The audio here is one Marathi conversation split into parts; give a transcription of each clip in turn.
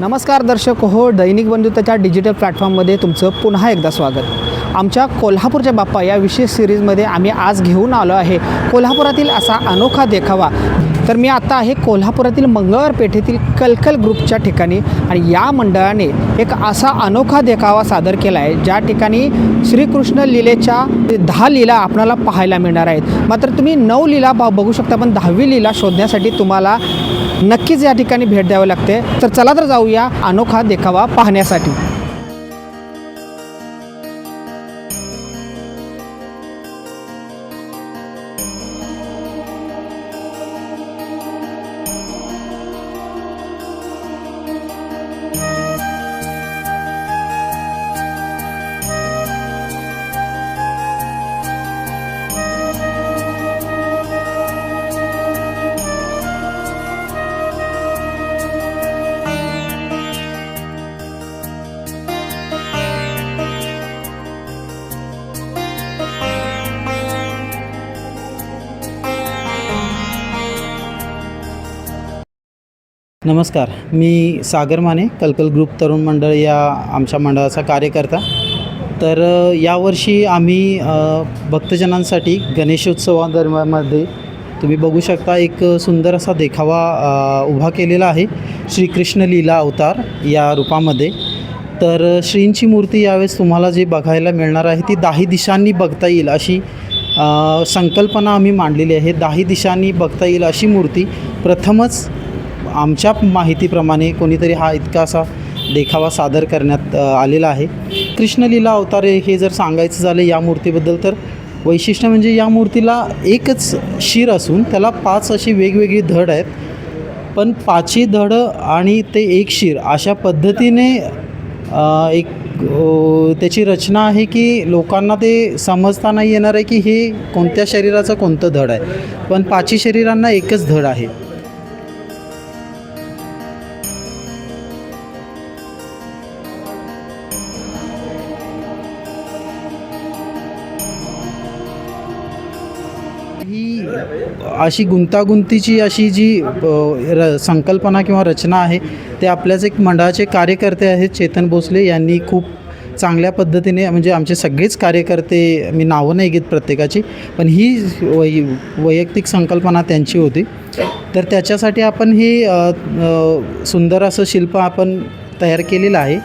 नमस्कार दर्शक हो दैनिक बंधुत्वाच्या डिजिटल प्लॅटफॉर्ममध्ये तुमचं पुन्हा एकदा स्वागत. आमच्या कोल्हापूरच्या बाप्पा या विशेष सिरीजमध्ये आम्ही आज घेऊन आलो आहे. कोल्हापुरातील असा अनोखा देखावा. तर मी आता आहे कोल्हापुरातील मंगळवार पेठेतील कलकल ग्रुपच्या ठिकाणी आणि या मंडळाने एक असा अनोखा देखावा सादर केला आहे ज्या ठिकाणी श्रीकृष्ण लीलेच्या दहा लीला आपणाला पाहायला मिळणार आहेत. मात्र तुम्ही नऊ लीला बा- बघू शकता पण दहावी लीला शोधण्यासाठी तुम्हाला नक्कीच या ठिकाणी भेट द्यावी लागते. तर चला तर जाऊया अनोखा देखावा पाहण्यासाठी. नमस्कार मी सागर माने कलकल ग्रुप तरुण मंडळ या आमच्या मंडळाचा कार्यकर्ता. तर यावर्षी आम्ही भक्तजनांसाठी गणेशोत्सवादरम्यामध्ये तुम्ही बघू शकता एक सुंदर असा देखावा उभा केलेला आहे. श्रीकृष्ण लीला अवतार या रूपामध्ये. तर श्रींची मूर्ती यावेळेस तुम्हाला जे बघायला मिळणार आहे ती दाही दिशांनी बघता येईल अशी संकल्पना आम्ही मांडलेली आहे. दाही दिशांनी बघता येईल अशी मूर्ती प्रथमच आमच्या माहितीप्रमाणे कोणीतरी हा इतका असा देखावा सादर करण्यात आलेला आहे. कृष्णलीला अवतारे हे जर सांगायचं झालं या मूर्तीबद्दल तर वैशिष्ट्य म्हणजे या मूर्तीला एकच शिर असून त्याला पाच अशी वेगवेगळी धड आहेत. पण पाचही धड आणि ते एक शिर अशा पद्धतीने एक त्याची रचना आहे की लोकांना ते समजता नाही येणार आहे की हे कोणत्या शरीराचं कोणतं धड आहे. पण पाचही शरीरांना एकच धड आहे. अशी गुंतागुंतीची अशी जी र संकल्पना किंवा रचना आहे ते आपल्याच एक मंडळाचे कार्यकर्ते आहेत. चेतन भोसले यांनी खूप चांगल्या पद्धतीने म्हणजे आमचे सगळेच कार्यकर्ते मी नावं नाही घेत प्रत्येकाची पण ही वै वैयक्तिक संकल्पना त्यांची होती. तर त्याच्यासाठी आपण हे सुंदर असं शिल्प आपण तयार केलेलं आहे.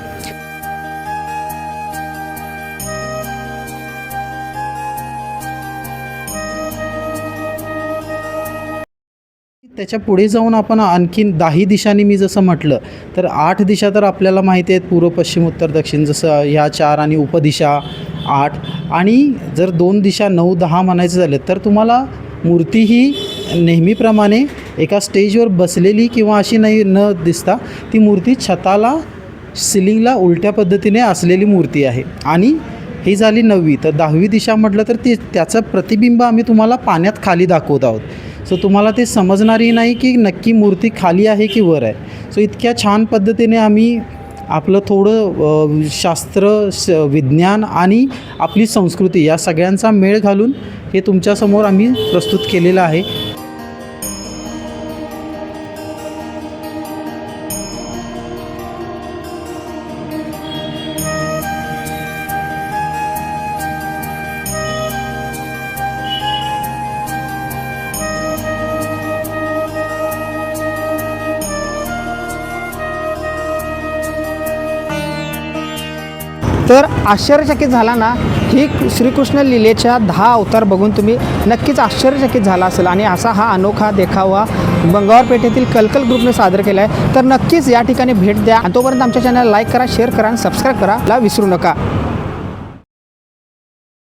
त्याच्या पुढे जाऊन आपण आणखीन दहाही दिशांनी मी जसं म्हटलं तर आठ दिशा तर आपल्याला माहिती आहेत पूर्व पश्चिम उत्तर दक्षिण जसं ह्या चार आणि उपदिशा आठ. आणि जर दोन दिशा नऊ दहा म्हणायचं झालं तर तुम्हाला मूर्ती ही नेहमीप्रमाणे एका स्टेजवर बसलेली किंवा अशी नाही न दिसता ती मूर्ती छताला सिलिंगला उलट्या पद्धतीने असलेली मूर्ती आहे. आणि ही झाली नववी तर दहावी दिशा म्हटलं तर ती त्याचं प्रतिबिंब आम्ही तुम्हाला पाण्यात खाली दाखवत आहोत. सो तुम्हाला ते समजणारही नाही की नक्की मूर्ती खाली आहे की वर आहे. सो इतक्या छान पद्धतीने आम्ही आपलं थोडं शास्त्र श विज्ञान आणि आपली संस्कृती या सगळ्यांचा मेळ घालून हे तुमच्यासमोर आम्ही प्रस्तुत केलेलं आहे. तर आश्चर्यचकित झाला ना ही श्रीकृष्ण लिलेच्या दहा अवतार बघून तुम्ही नक्कीच आश्चर्यचकित झाला असेल. आणि असा हा अनोखा देखावा बंगावर पेठेतील कलकल ग्रुपने सादर केला आहे तर नक्कीच या ठिकाणी भेट द्या. तोपर्यंत आमच्या चॅनल लाईक करा शेअर करा आणि सबस्क्राईब करा. ला विसरू नका.